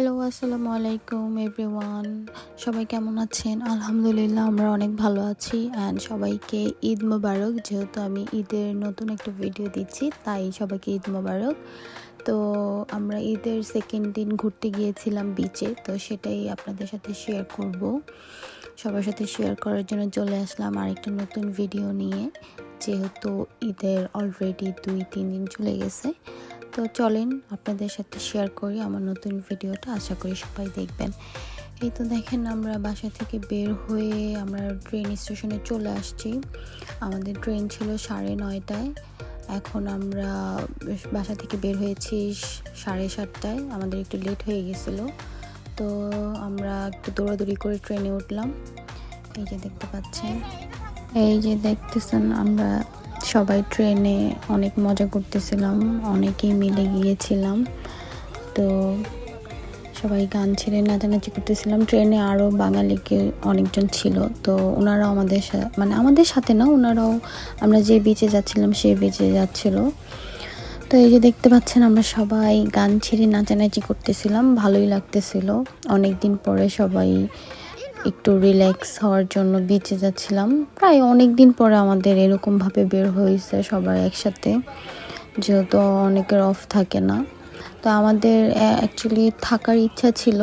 Hello আসসালামু আলাইকুম everyone সবাই কেমন আছেন? আলহামদুলিল্লাহ, আমরা অনেক ভালো আছি অ্যান্ড সবাইকে ঈদ মোবারক। যেহেতু আমি ঈদের নতুন একটা ভিডিও দিচ্ছি, তাই সবাইকে ঈদ মোবারক। তো আমরা ঈদের সেকেন্ড দিন ঘুরতে গিয়েছিলাম বিচে তো সেটাই আপনাদের সাথে শেয়ার করব। সবার সাথে শেয়ার করার জন্য চলে আসলাম আরেকটা নতুন ভিডিও নিয়ে। যেহেতু ঈদের অলরেডি দুই, তিন দিন চলে গেছে তো চলেন আপনাদের সাথে শেয়ার করি আমার নতুন ভিডিওটা আশা করি সবাই দেখবেন। এই তো দেখেন আমরা বাসা থেকে বের হয়ে আমরা ট্রেন স্টেশনে চলে আসছি। আমাদের ট্রেন ছিল সাড়ে নয়টায়। এখন আমরা বাসা থেকে বের হয়েছি সাড়ে সাতটায়। আমাদের একটু লেট হয়ে গেছিল। তো আমরা একটু দৌড়াদৌড়ি করে ট্রেনে উঠলাম। এই যে দেখতে পাচ্ছেন। এই যে দেখতেছেন আমরা সবাই ট্রেনে অনেক মজা করতেছিলাম, অনেকেই মিলে গিয়েছিলাম। তো সবাই গান ছেড়ে নাচানাচি করতেছিলাম। ট্রেনে আরও বাঙালিকে অনেকজন ছিল, তো ওনারাও আমাদের মানে আমাদের সাথে না, ওনারাও আমরা যে বিচে যাচ্ছিলাম সেই বিচে যাচ্ছিল। তো এই যে দেখতে পাচ্ছেন আমরা সবাই গান ছেড়ে নাচানাচি করতেছিলাম, ভালোই লাগতেছিল। অনেক দিন পরে সবাই একটু রিল্যাক্স হওয়ার জন্য বিচে যাচ্ছিলাম। প্রায় অনেক দিন পরে আমাদের এরকমভাবে বের হয়েছে সবার একসাথে। যেহেতু অনেকের অফ থাকে না। তো আমাদের অ্যাকচুয়ালি থাকার ইচ্ছা ছিল,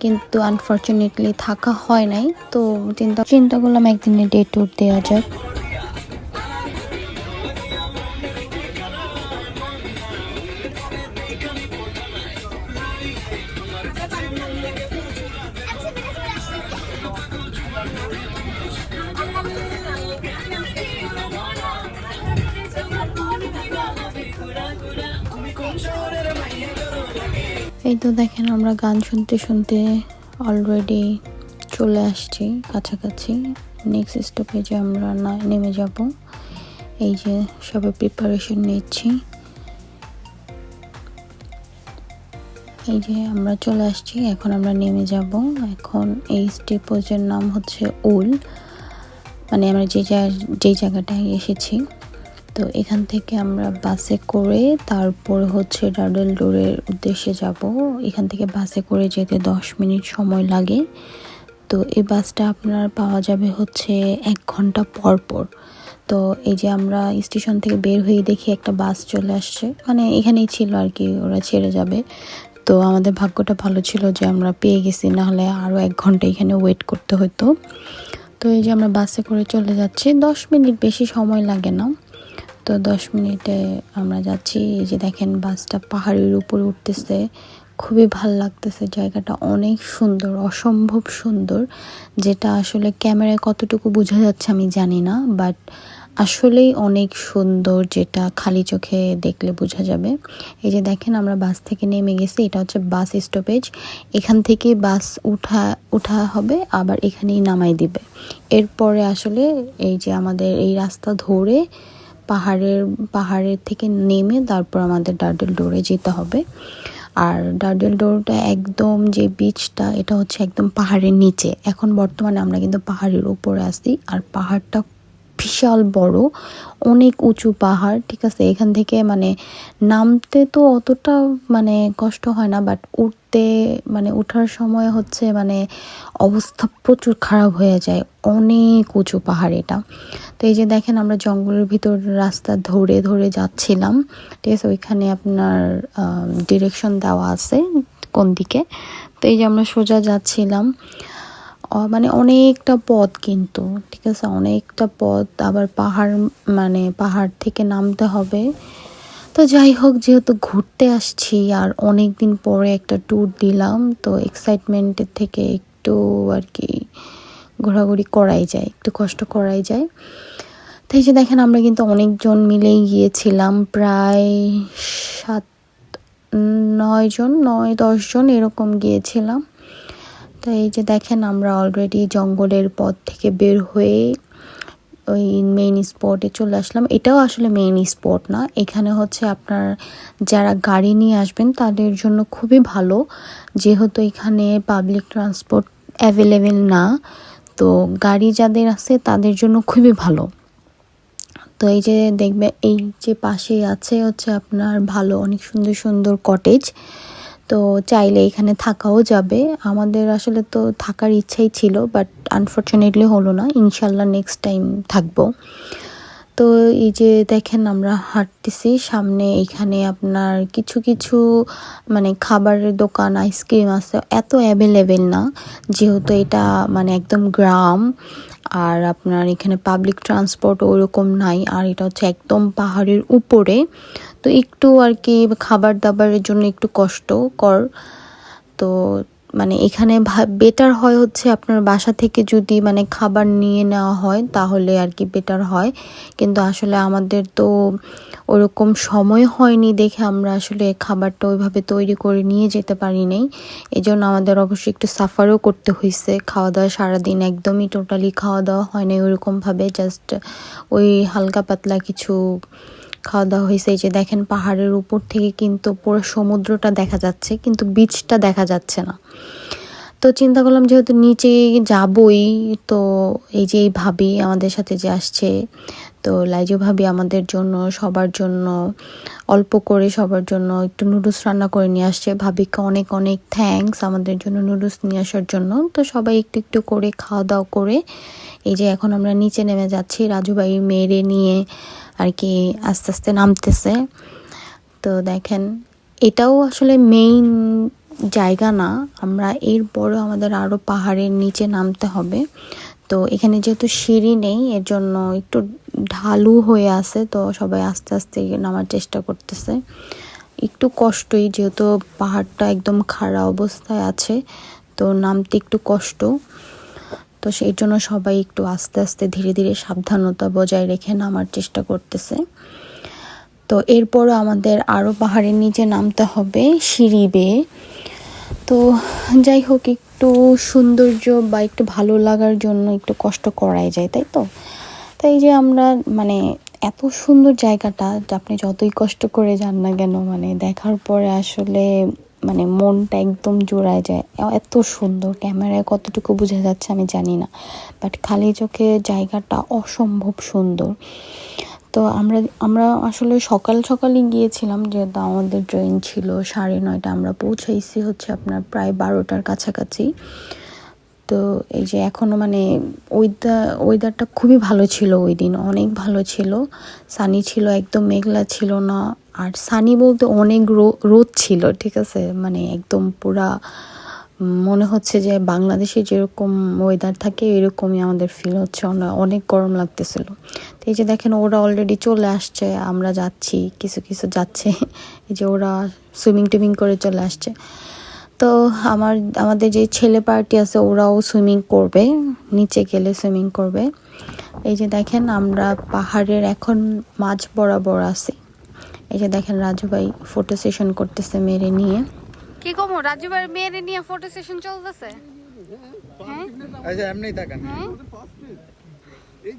কিন্তু আনফর্চুনেটলি থাকা হয় নাই। তো চিন্তা চিন্তা করলাম একদিনে ডে ট্যুর দেওয়া যাক। এই তো দেখেন আমরা গান শুনতে শুনতে অলরেডি চলে আসছি কাছাকাছি। নেক্সট স্টপেজে আমরা না, নেমে যাব। এই যে সবাই প্রিপারেশন নিচ্ছি। এই যে আমরা চলে আসছি, এখন আমরা নেমে যাব। এখন এই স্টেপেজের নাম হচ্ছে উল। মানে আমরা যে যে জায়গাটায় এসেছি। তো এখান থেকে আমরা বাসে করে তারপর হচ্ছে ডাডল ডোরের উদ্দেশ্যে যাব। এখান থেকে বাসে করে যেতে দশ মিনিট সময় লাগে। তো এই বাসটা আপনার পাওয়া যাবে হচ্ছে এক ঘণ্টা পর পর তো এই যে আমরা স্টেশন থেকে বের হয়ে দেখি একটা বাস চলে আসছে। মানে এখানেই ছিল আর কি, ওরা ছেড়ে যাবে। তো আমাদের ভাগ্যটা ভালো ছিল যে আমরা পেয়ে গেছি, নাহলে আরও এক ঘণ্টা এখানে ওয়েট করতে হতো। তো এই যে আমরা বাসে করে চলে যাচ্ছি, দশ মিনিট বেশি সময় লাগে না। তো দশ মিনিটে আমরা যাচ্ছি। এই যে দেখেন, বাসটা পাহাড়ের উপরে উঠতেছে। খুবই ভালো লাগতেছে, জায়গাটা অনেক সুন্দর, অসম্ভব সুন্দর। যেটা আসলে ক্যামেরায় কতটুকু বোঝা যাচ্ছে আমি জানি না, বাট আসলেই অনেক সুন্দর যেটা খালি চোখে দেখলে বোঝা যাবে। এই যে দেখেন, আমরা বাস থেকে নেমে গেছি, এটা হচ্ছে বাস স্টপেজ। এখান থেকে বাস উঠা উঠা হবে, আবার এখানেই নামাই দিবে। এরপরে আসলে এই যে আমাদের এই রাস্তা ধরে পাহাড়ের পাহাড়ের থেকে নেমে তারপর আমাদের ডার্ডেল ডোরে যেতে হবে। আর ডার্ডেল ডোরটা একদম যে বিচটা এটা হচ্ছে একদম পাহাড়ের নিচে। এখন বর্তমানে আমরা কিন্তু পাহাড়ের উপরে আসি আর পাহাড়টা বিশাল বড়, অনেক উঁচু পাহাড়, ঠিক আছে? এখান থেকে মানে নামতে তো অতটা মানে কষ্ট হয় না বাট উঠতে মানে ওঠার সময় হচ্ছে মানে অবস্থা প্রচুর খারাপ হয়ে যায়। অনেক উঁচু পাহাড় এটা। তো এই যে দেখেন আমরা জঙ্গলের ভিতর রাস্তা ধরে ধরে যাচ্ছিলাম, ঠিক আছে? ওইখানে আপনার ডিরেকশন দেওয়া আছে কোন দিকে। তো এই যে আমরা সোজা যাচ্ছিলাম মানে অনেকটা পথ কিন্তু আছে অনেকটা পথ, আবার পাহাড় মানে পাহাড় থেকে নামতে হবে। তো যাই হোক, যেহেতু ঘুরতে আসছি, আর অনেক দিন পরে একটা ট্যুর দিলাম, তো এক্সাইটমেন্টের থেকে একটু আর কি ঘোরাঘুরি করাই যায়, একটু কষ্ট করাই যায়। তো এই যে দেখেন, আমরা কিন্তু অনেকজন মিলেই গিয়েছিলাম, প্রায় সাত নয় জন নয় দশজন এরকম গিয়েছিলাম। তো এই যে দেখেন আমরা অলরেডি জঙ্গলের পথ থেকে বের হয়ে ওই মেইন স্পটে চলে আসলাম। এটাও আসলে মেইন স্পট না। এখানে হচ্ছে আপনার যারা গাড়ি নিয়ে আসবেন তাদের জন্য খুবই ভালো। যেহেতু এখানে পাবলিক ট্রান্সপোর্ট অ্যাভেলেবেল না, তো গাড়ি যাদের আছে তাদের জন্য খুবই ভালো। তো এই যে দেখবে, এই যে পাশেই আছে হচ্ছে আপনার ভালো, অনেক সুন্দর সুন্দর কটেজ তো চাইলে এখানে থাকাও যাবে। আমাদের আসলে তো থাকার ইচ্ছাই ছিল বাট আনফর্চুনেটলি হলো না। ইনশাল্লাহ নেক্সট টাইম থাকব। তো এই যে দেখেন আমরা হাঁটতেছি, সামনে এখানে আপনার কিছু কিছু মানে খাবারের দোকান, আইসক্রিম আছে, এত অ্যাভেলেবেল না। যেহেতু এটা মানে একদম গ্রাম, আর আপনার এখানে পাবলিক ট্রান্সপোর্ট ওরকম নাই, আর এটা হচ্ছে একদম পাহাড়ের উপরে। তো একটু আর কি খাবার দাবারের জন্য একটু কষ্ট কর তো মানে এখানে বেটার হয় হচ্ছে আপনার বাসা থেকে যদি মানে খাবার নিয়ে নেওয়া হয় তাহলে আর কি বেটার হয়। কিন্তু আসলে আমাদের তো ওরকম সময় হয়নি দেখে আমরা আসলে খাবারটা ওইভাবে তৈরি করে নিয়ে যেতে পারি নাই। জন্য আমাদের অবশ্যই একটু সাফারও করতে হয়েছে খাওয়া দাওয়া সারাদিন একদমই টোটালি খাওয়া দাওয়া হয় নাই ওইরকমভাবে জাস্ট ওই হালকা পাতলা কিছু খাওয়া দাওয়া হয়েছে। এই যে দেখেন, পাহাড়ের উপর থেকে কিন্তু পুরো সমুদ্রটা দেখা যাচ্ছে, কিন্তু বিচটা দেখা যাচ্ছে না। তো চিন্তা করলাম যেহেতু নিচে যাবই, তো এই যে এই ভাবি আমাদের সাথে যে আসছে তো লাইজু ভাবি আমাদের জন্য, সবার জন্য, অল্প করে সবার জন্য একটু নুডলস রান্না করে নিয়ে আসছে। ভাবিকে অনেক অনেক থ্যাঙ্কস আমাদের জন্য নুডলস নিয়ে আসার জন্য। তো সবাই একটু একটু করে খাওয়া দাওয়া করে এই যে এখন আমরা নিচে নেমে যাচ্ছি রাজু ভাই মেরে নিয়ে আর কি আস্তে আস্তে নামতেছে। তো দেখেন, এটাও আসলে মেইন জায়গা না, আমরা এরপরেও আমাদের আরও পাহাড়ের নিচে নামতে হবে। তো এখানে যেহেতু সিঁড়ি নেই এর জন্য একটু ঢালু হয়ে আছে, তো সবাই আস্তে আস্তে নামার চেষ্টা করতেছে। একটু কষ্টই, যেহেতু পাহাড়টা একদম খাড়া অবস্থায় আছে, তো নামতে একটু কষ্ট। তো সেই জন্য সবাই একটু আস্তে আস্তে ধীরে ধীরে সাবধানতা বজায় রেখে নামার চেষ্টা করতেছে। তো এরপরও আমাদের আরও পাহাড়ের নিচে নামতে হবে সিঁড়ি বেয়ে। তো যাই হোক, একটু সৌন্দর্য বা একটু ভালো লাগার জন্য একটু কষ্ট করাই যায়, তাই তো? তাই যে আমরা মানে এত সুন্দর জায়গাটা আপনি যতই কষ্ট করে যান না কেন মানে দেখার পরে আসলে মানে মনটা একদম জোড়ায় যায়। এত সুন্দর, ক্যামেরায় কতটুকু বোঝা যাচ্ছে আমি জানি না। বাট খালি চোখে জায়গাটা অসম্ভব সুন্দর। তো আমরা আমরা আসলে সকাল সকালই গিয়েছিলাম, যেহেতু আমাদের ট্রেন ছিল, সাড়ে নয়টা আমরা পৌঁছাইছি হচ্ছে আপনার প্রায় বারোটার কাছাকাছি। তো এই যে এখনও মানে ওয়েদার ওয়েদারটা খুবই ভালো ছিল ওই দিন, অনেক ভালো ছিল। সানি ছিল, একদম মেঘলা ছিল না। আর সানি বলতে অনেক রোদ ছিল, ঠিক আছে? মানে একদম পুরা মনে হচ্ছে যে বাংলাদেশে যেরকম ওয়েদার থাকে, এরকমই আমাদের ফিল হচ্ছে। অনেক গরম লাগতেছিল। তো এই যে দেখেন, ওরা অলরেডি চলে আসছে, আমরা যাচ্ছি, কিছু কিছু যাচ্ছে। এই যে ওরা সুইমিং টুইমিং করে চলে আসছে। তো আমার, আমাদের যে ছেলে পার্টি আছে, ওরাও সুইমিং করবে, নিচে গেলে সুইমিং করবে। এই যে দেখেন, আমরা পাহাড়ের এখন মাঝ বরাবর আছি। এই যে দেখেন, রাজু ভাই ফটো সেশন করতেছে মেরে নিয়ে। কি কমো রাজু ভাই মেরে নিয়ে ফটো সেশন চলতেছে? হ্যাঁ? আচ্ছা এমনি তাকান। হ্যাঁ? এই,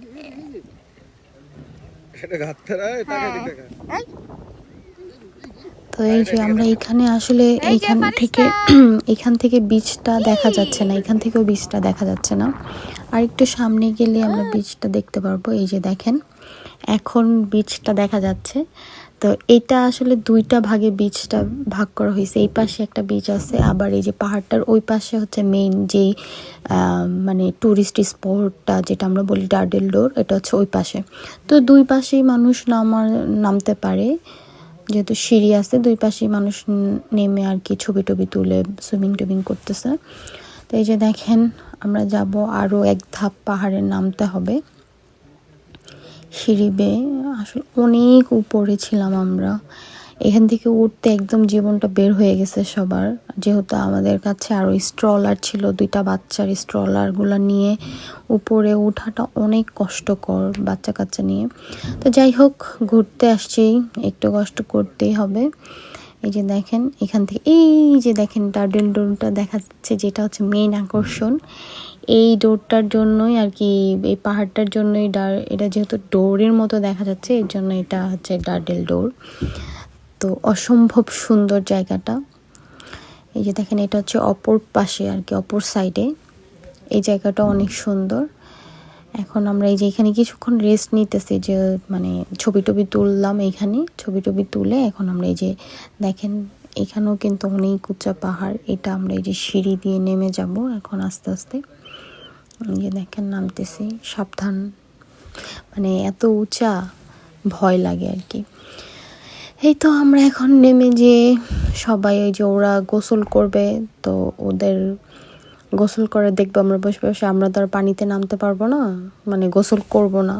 তো এই যে আমরা এখানে আসলে এইখান থেকে এখান থেকে বীজটা দেখা যাচ্ছে না এখান থেকেও বীজটা দেখা যাচ্ছে না। আর একটু সামনে গেলে আমরা বীজটা দেখতে পারব এই যে দেখেন এখন বীজটা দেখা যাচ্ছে। তো এটা আসলে দুইটা ভাগে বীজটা ভাগ করা হয়েছে। এই পাশে একটা বীজ আছে, আবার এই যে পাহাড়টার ওই পাশে হচ্ছে মেইন যেই মানে ট্যুরিস্ট স্পটটা যেটা আমরা বলি ডার্ডেল ডোর এটা হচ্ছে ওই পাশে। তো দুই পাশেই মানুষ নামার, নামতে পারে। যেহেতু সিঁড়ি আছে, দুই পাশেই মানুষ নেমে আর কি ছবি টবি তুলে সুইমিং টুইমিং করতেছে। তো এই যে দেখেন, আমরা যাব আরও এক ধাপ পাহাড়ে নামতে হবে। সিঁড়ি বেয়ে আসলে অনেক উপরে ছিলাম আমরা। এখান থেকে উঠতে একদম জীবনটা বের হয়ে গেছে সবার। যেহেতু আমাদের কাছে আরও স্ট্রলার ছিল, দুইটা বাচ্চার স্ট্রলারগুলো নিয়ে উপরে ওঠাটা অনেক কষ্টকর বাচ্চা কাচ্চা নিয়ে। তো যাই হোক, ঘুরতে আসছি, একটু কষ্ট করতেই হবে। এই যে দেখেন, এখান থেকে এই যে দেখেন ডার্ডেল ডোরটা দেখা যাচ্ছে যেটা হচ্ছে মেইন আকর্ষণ। এই ডোরটার জন্যই আর কি, এই পাহাড়টার জন্যই ডার, এটা যেহেতু ডোরের মতো দেখা যাচ্ছে, এর জন্য এটা হচ্ছে ডার্ডেল ডোর। তো অসম্ভব সুন্দর জায়গাটা। এই যে দেখেন, এটা হচ্ছে অপর পাশে আর কি, অপর সাইডে এই জায়গাটা অনেক সুন্দর। এখন আমরা এই যে এখানে কিছুক্ষণ রেস্ট নিতেছি, যে মানে ছবি টবি তুললাম এইখানে ছবি টবি তুলে এখন আমরা এই যে দেখেন, এখানেও কিন্তু অনেক উঁচা পাহাড়, এটা আমরা এই যে সিঁড়ি দিয়ে নেমে যাব এখন আস্তে আস্তে। যে দেখেন নামতেছি, সাবধান। মানে এত উঁচা ভয় লাগে আর কি। এই তো আমরা এখন নেমে যে সবাই ওই যে ওরা গোসল করবে, তো ওদের গোসল করে দেখব আমরা বসে বসে। আমরা তো আর পানিতে নামতে পারব না। মানে গোসল করব না।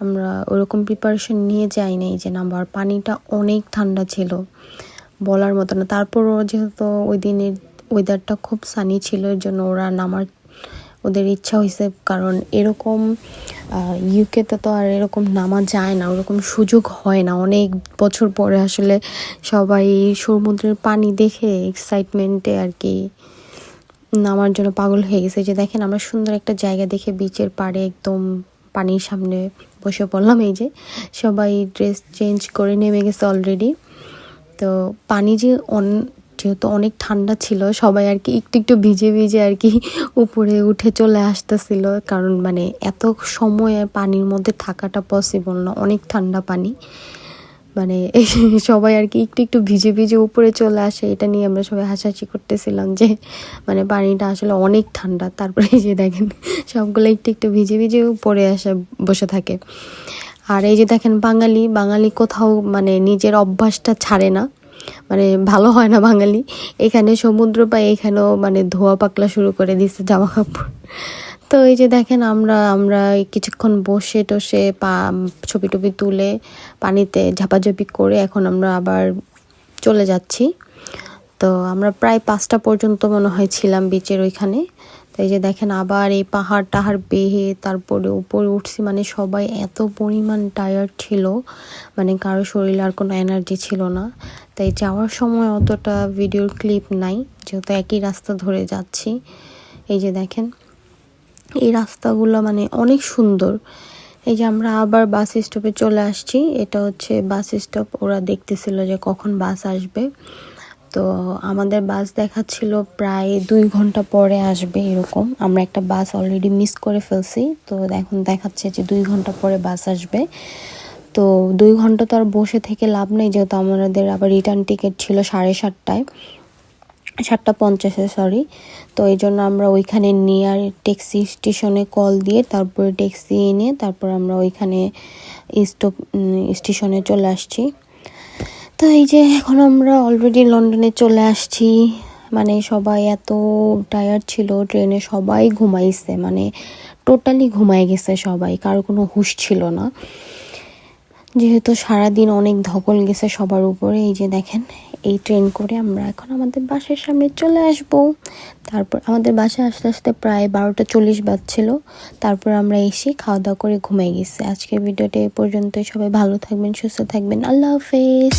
আমরা ওরকম প্রিপারেশন নিয়ে যাই নাই যে নামবার পানিটা অনেক ঠান্ডা ছিল। বলার মতো না। তারপরও যেহেতু ওই দিনের ওয়েদারটা খুব সানি ছিল, এর জন্য ওরা নামার ওদের ইচ্ছা হয়েছে। কারণ এরকম ইউকেতে তো আর এরকম নামা যায় না। ওরকম সুযোগ হয় না। অনেক বছর পরে আসলে সবাই সমুদ্রের পানি দেখে এক্সাইটমেন্টে আর কি নামার জন্য পাগল হয়ে গেছে। যে দেখেন আমরা সুন্দর একটা জায়গা দেখে বিচের পাড়ে একদম পানির সামনে বসে পড়লাম। এই যে সবাই ড্রেস চেঞ্জ করে নেমে গেছে অলরেডি তো পানি যে অন, যেহেতু অনেক ঠান্ডা ছিল, সবাই আর কি একটু একটু ভিজে ভিজে আর কি উপরে উঠে চলে আসতেছিল। কারণ মানে এত সময় পানির মধ্যে থাকাটা পসিবল না, অনেক ঠান্ডা পানি। মানে সবাই আর কি একটু একটু ভিজে ভিজে উপরে চলে আসে, এটা নিয়ে আমরা সবাই হাসাহাসি করতেছিলাম যে মানে পানিটা আসলে অনেক ঠান্ডা, তারপরে যে দেখেন সবগুলো একটু একটু ভিজে ভিজে উপরে আসে, বসে থাকে। আর এই যে দেখেন বাঙালি বাঙালি কোথাও মানে নিজের অভ্যাসটা ছাড়ে না মানে ভালো হয় না বাঙালি। এখানে সমুদ্র পায় এখানেও মানে ধোয়া পাকলা শুরু করে দিচ্ছে জামা কাপড়। তো এই যে দেখেন আমরা আমরা কিছুক্ষণ বসে টসে পা, ছবি টবি তুলে পানিতে ঝাপাঝাপি করে এখন আমরা আবার চলে যাচ্ছি। তো আমরা প্রায় পাঁচটা পর্যন্ত মনে হয় ছিলাম বিচের ওইখানে। তো এই যে দেখেন আবার এই পাহাড় টাহাড় বেহে তারপরে উপরে উঠছি মানে সবাই এত পরিমাণ টায়ার্ড ছিল মানে কারও শরীরে আর কোনো এনার্জি ছিল না। তাই যাওয়ার সময় অতটা ভিডিওর ক্লিপ নাই, যেহেতু একই রাস্তা ধরে যাচ্ছি। এই যে দেখেন এই রাস্তাগুলো মানে অনেক সুন্দর। এই যে আমরা আবার বাস স্টপে চলে আসছি, এটা হচ্ছে বাস স্টপ ওরা দেখতেছিল যে কখন বাস আসবে। তো আমাদের বাস দেখাচ্ছিল প্রায় দুই ঘণ্টা পরে আসবে এরকম। আমরা একটা বাস অলরেডি মিস করে ফেলছি, তো এখন দেখাচ্ছে যে দুই ঘণ্টা পরে বাস আসবে। তো দুই ঘণ্টা তো আর বসে থেকে লাভ নেই, যেহেতু আমাদের আবার রিটার্ন টিকিট ছিল সাড়ে সাতটায়। সাতটা পঞ্চাশে সরি তো এই জন্য আমরা ওইখানে নিয়ার ট্যাক্সি স্টেশনে কল দিয়ে তারপরে ট্যাক্সি এনে তারপর আমরা ওইখানে স্টপ স্টেশনে চলে আসছি। তো এই যে এখন আমরা অলরেডি লন্ডনে চলে আসছি। মানে সবাই এত টায়ার্ড ছিল ট্রেনে সবাই ঘুমাইছে। মানে টোটালি ঘুমাই গেছে সবাই, কারও কোনো হুঁশ ছিল না। যেহেতু সারাদিন অনেক ধকল গেছে সবার উপরে, এই যে দেখেন, এই ট্রেন করে আমরা এখন আমাদের বাসের সামনে চলে আসব। তারপর আমাদের বাসে আসতে আসতে প্রায় বারোটা চল্লিশ বাজছিল। তারপর আমরা এসে খাওয়া দাওয়া করে ঘুমাই গেছি। আজকের ভিডিওটা এ পর্যন্তই। সবাই ভালো থাকবেন, সুস্থ থাকবেন। আল্লাহ হাফেজ।